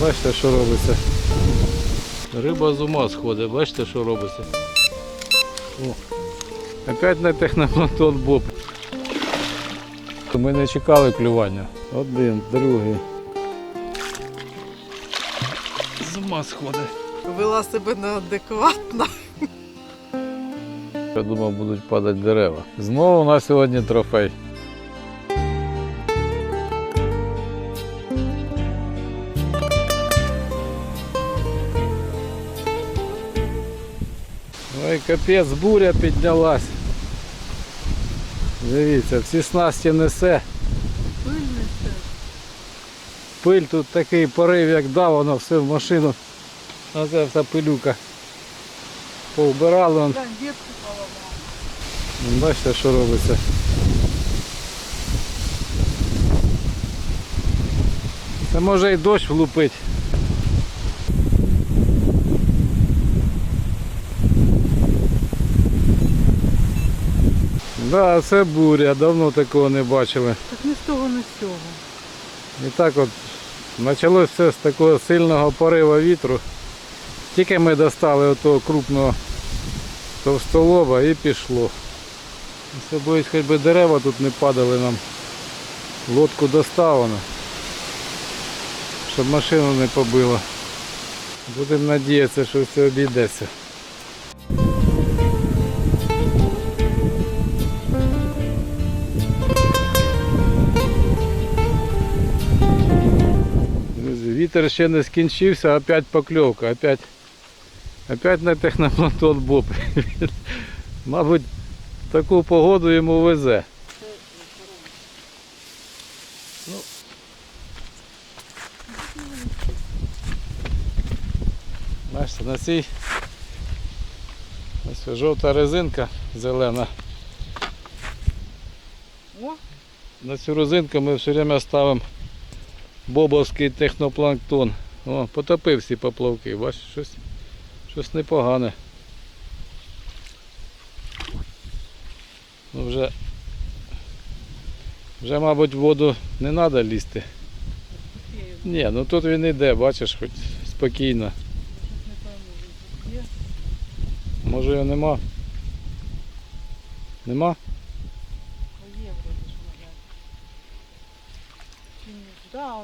Бачите, що робиться. Риба з ума сходить, бачите, що робиться. О, опять на технопланктон Боб. Ми не чекали клювання. Один, другий. З ума сходить. Вела себе неадекватно. Я думав, будуть падати дерева. Знову у нас сьогодні трофей. Ой, капець, буря піднялась. Дивіться, всі снасті несе. Пиль тут такий порив, як дав, воно все в машину. А це вся пилюка. Повбирали. Бачите, що робиться. Це може і дощ влупить. Да, це буря, давно такого не бачили. Так ні з того, ні з цього. І так от почалося все з такого сильного порива вітру. Тільки ми достали отого крупного товстолоба і пішло. Це боюсь, хоч би дерева тут не падали нам. Лодку доставано. Щоб машину не побило. Будемо надіятися, що все обійдеться. Вітер ще не скінчився, опять покльовка, опять, опять на технопланктон Боб. Мабуть, таку погоду йому везе. Ну. Бачите, на цій ось жовта резинка зелена. На цю резинку ми все время ставимо бобовський технопланктон. О, потопив всі поплавки, бачиш, щось, щось непогане. Ну вже, вже, мабуть, в воду не треба лізти. Ні, ну тут він іде, бачиш, хоч спокійно. Може його нема? Нема? О, Є вроде ж вона. Чи ні?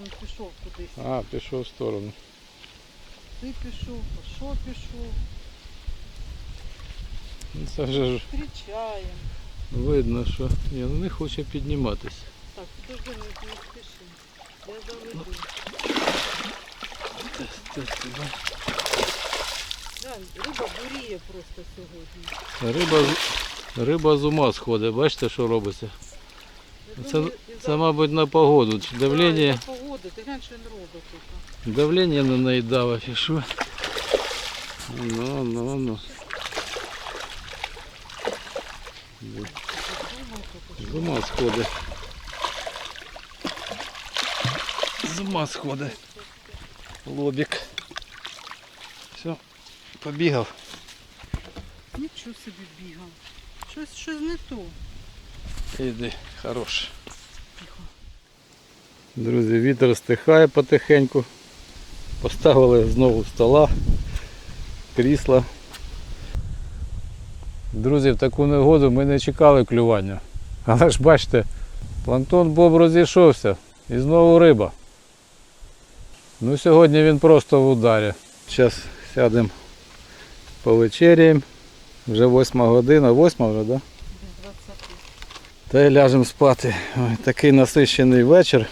Він пішов кудись. А, пішов в сторону. Ти пішов, а що пішов? Ну, Це вже ж Кричаємо. видно, що Ні, ну не хоче підніматися. Так, підожди, не, не спіши. Я заведу. Глянь, риба буріє просто сьогодні. Риба, з- риба з ума сходить, бачите, що робиться? Я Це, думаю, і це мабуть, на погоду. Чи давлення, Да, і погода, ти глянь, що він робить тут. давлення на неї дало, чи що? Ну, ну, ну. З ума сходить. З ума сходить. Лобик. Все, побігав. Нічого собі бігав. Щось, щось не то. Іди, хорош. Друзі, вітер стихає потихеньку. Поставили знову стола, крісла. Друзі, в таку негоду ми не чекали клювання. Але ж бачите, планктон Боб розійшовся і знову риба. Ну сьогодні він просто в ударі. Зараз сядемо повечеряємо. Вже восьма година, восьма вже, так? Да? Та й ляжемо спати. Ой, такий насичений вечір,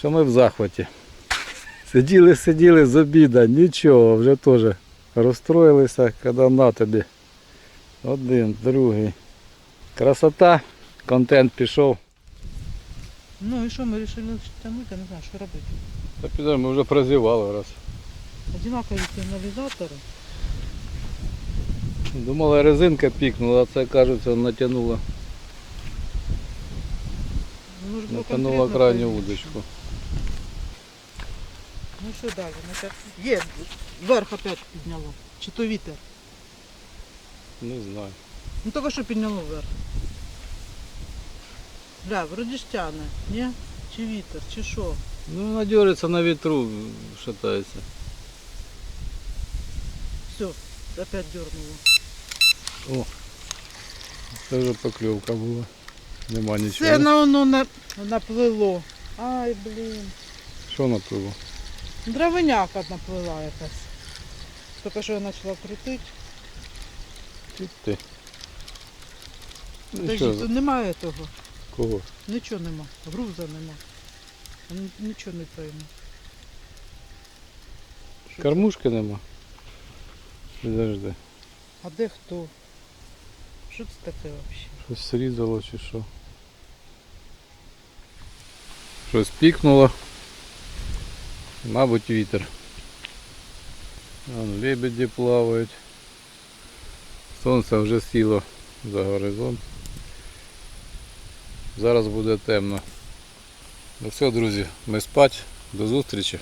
що ми в захваті. Сиділи, сиділи з обіда, нічого, вже теж розстроїлися, коли на тобі. Один, другий. Красота, контент пішов. Ну і що, ми вирішили тягнути, не знаю, що робити. Та підемо, ми вже прозівали раз. Одинакові сигналізатори. Думала резинка пікнула, а це кажеться натягнула. Ну, Натягнула крайню удочку. Ну що далі? Натяг... Є, вверх опять підняло. Чи то вітер? Не знаю. Ну тільки що підняло вверх. Бля, вроді ж тяне, ні? Чи вітер, чи що? Ну, вона дерется на ветру, шатається. Все, опять дернуло. О, це вже покльовка була. Нема Це нічого. на воно на, наплило. Ай, блін. Що напливо? Дровиняка наплила якась. Тільки що я почала крутити. Ти. Ну, Подожди, що, тут немає того. кого? Нічого нема. Груза нема. Н- Нічого не пойму. Кормушки нема. Підожди. А де хто? Що це таке взагалі? Щось срізало чи що? Щось пікнуло. Мабуть вітер. Вон лебеді плавають. Сонце вже сіло за горизонт. Зараз буде темно. Ну все, друзі, ми спать. До зустрічі.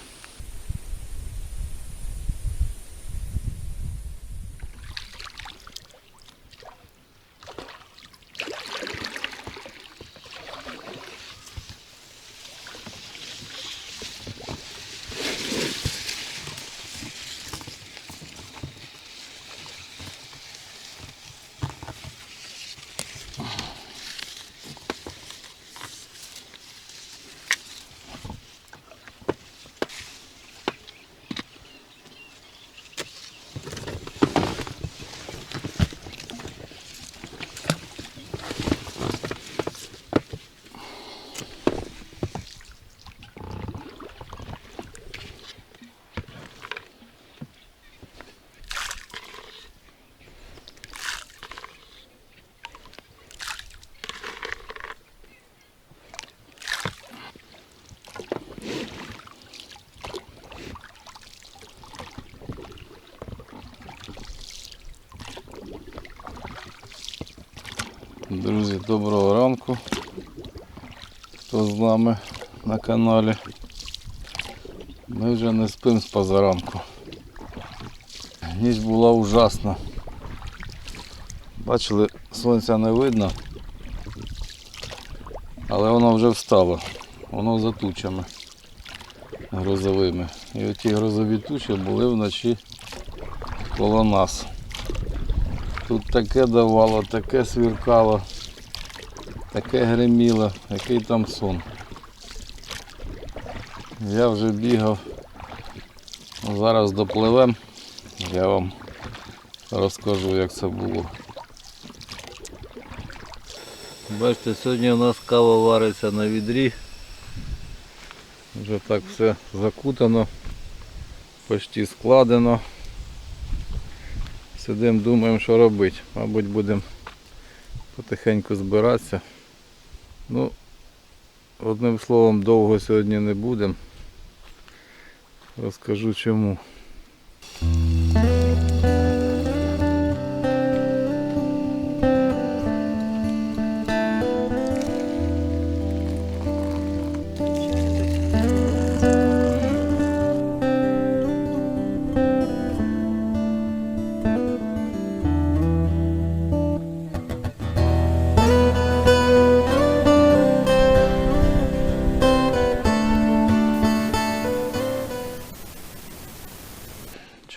Друзі, доброго ранку. Хто з нами на каналі. Ми вже не спимо з позаранку. Ніч була ужасна. Бачили, сонця не видно, але воно вже встало. Воно за тучами грозовими. І оті грозові тучі були вночі коло нас. Тут таке давало, таке свіркало, таке гриміло, який там сон. Я вже бігав. Зараз допливем. Я вам розкажу, як це було. Бачите, сьогодні у нас кава вариться на відрі. Вже так все закутано, почти складено. Сидимо, думаємо, що робити. Мабуть, будемо потихеньку збиратися. Ну, одним словом, довго сьогодні не будемо. Розкажу чому.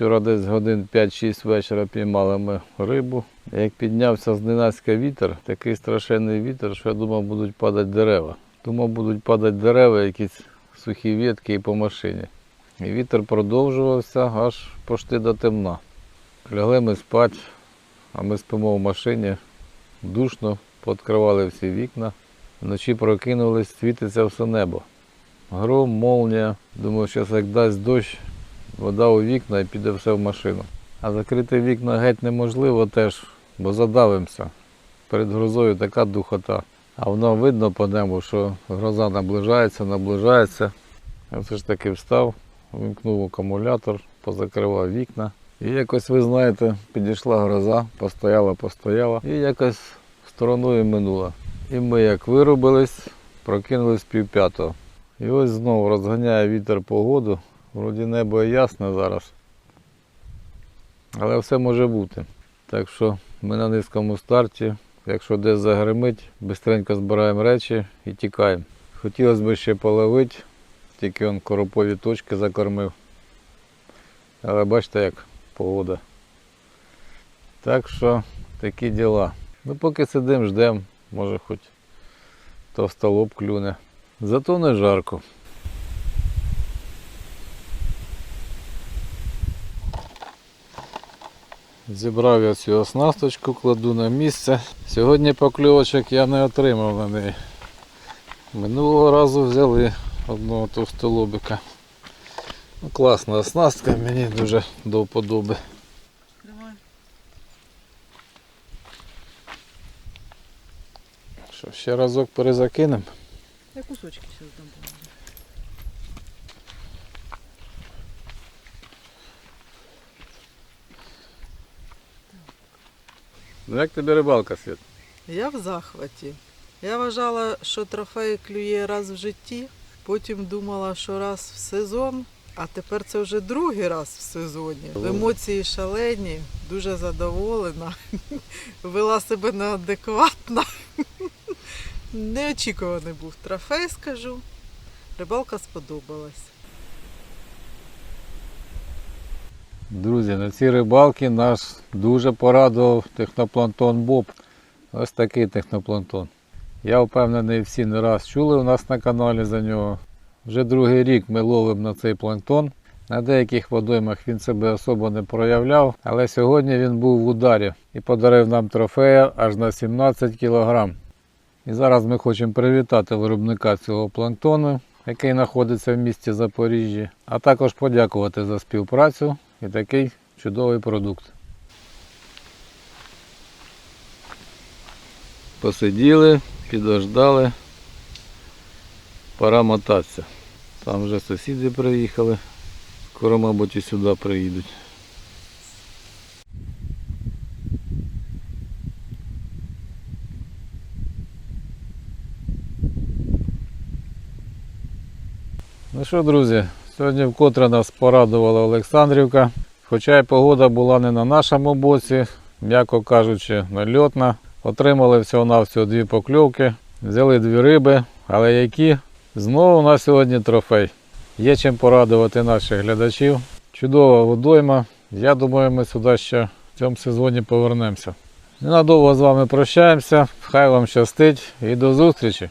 Вчора десь годин 5-6 вечора піймали ми рибу. Як піднявся зненацька вітер, такий страшенний вітер, що я думав, будуть падати дерева. Думав, будуть падати дерева, якісь сухі ветки і по машині. І вітер продовжувався аж пошти до темна. Лягли ми спати, а ми спимо в машині. Душно, пооткривали всі вікна. Вночі прокинулись, світиться все небо. Гром, молнія. Думаю, зараз як дасть дощ, вода у вікна і піде все в машину. А закрити вікна геть неможливо теж, бо задавимося. Перед грозою така духота. А воно видно по небу, що гроза наближається, наближається. Я все ж таки встав, вимкнув акумулятор, позакривав вікна. І якось, ви знаєте, підійшла гроза, постояла, постояла і якось стороною минула. І ми як виробились, прокинулись пів п'ятого. І ось знову розганяє вітер погоду. Вроді небо ясне зараз. Але все може бути. Так що ми на низькому старті. Якщо десь загримить, швидко збираємо речі і тікаємо. Хотілося б ще половити тільки он коропові точки закормив. Але бачите, як погода. Так що такі діла. Ну поки сидимо, ждемо, може хоч товстолоб клюне. Зато не жарко. Зібрав я цю оснасточку, кладу на місце. Сьогодні покльовочок я не отримав на неї. Минулого разу взяли одного товстолобика. Ну, класна оснастка, мені дуже до вподоби. Що, ще разок перезакинемо. Я кусочки сейчас дам. Ну як тобі рибалка, Світ? Я в захваті. Я вважала, що трофей клює раз в житті, потім думала, що раз в сезон, а тепер це вже другий раз в сезоні. Емоції шалені, дуже задоволена, вела себе неадекватно. Неочікуваний був трофей, скажу. Рибалка сподобалась. Друзі, на цій рибалці нас дуже порадував технопланктон Боб. Ось такий технопланктон. Я впевнений, всі не раз чули у нас на каналі за нього. Вже другий рік ми ловимо на цей планктон. На деяких водоймах він себе особо не проявляв, але сьогодні він був в ударі і подарив нам трофея аж на 17 кг. І зараз ми хочемо привітати виробника цього планктону, який знаходиться в місті Запоріжжя, а також подякувати за співпрацю і такий чудовий продукт. Посиділи, підождали. Пора мотатися. Там вже сусіди приїхали. Скоро, мабуть, і сюди приїдуть. Ну що, друзі, сьогодні вкотре нас порадувала Олександрівка. Хоча й погода була не на нашому боці, м'яко кажучи, нальотна. Отримали всього-навсього дві покльовки, взяли дві риби, але які знову у нас сьогодні трофей. Є чим порадувати наших глядачів. Чудова водойма. Я думаю, ми сюди ще в цьому сезоні повернемося. Ненадовго з вами прощаємося. Хай вам щастить і до зустрічі!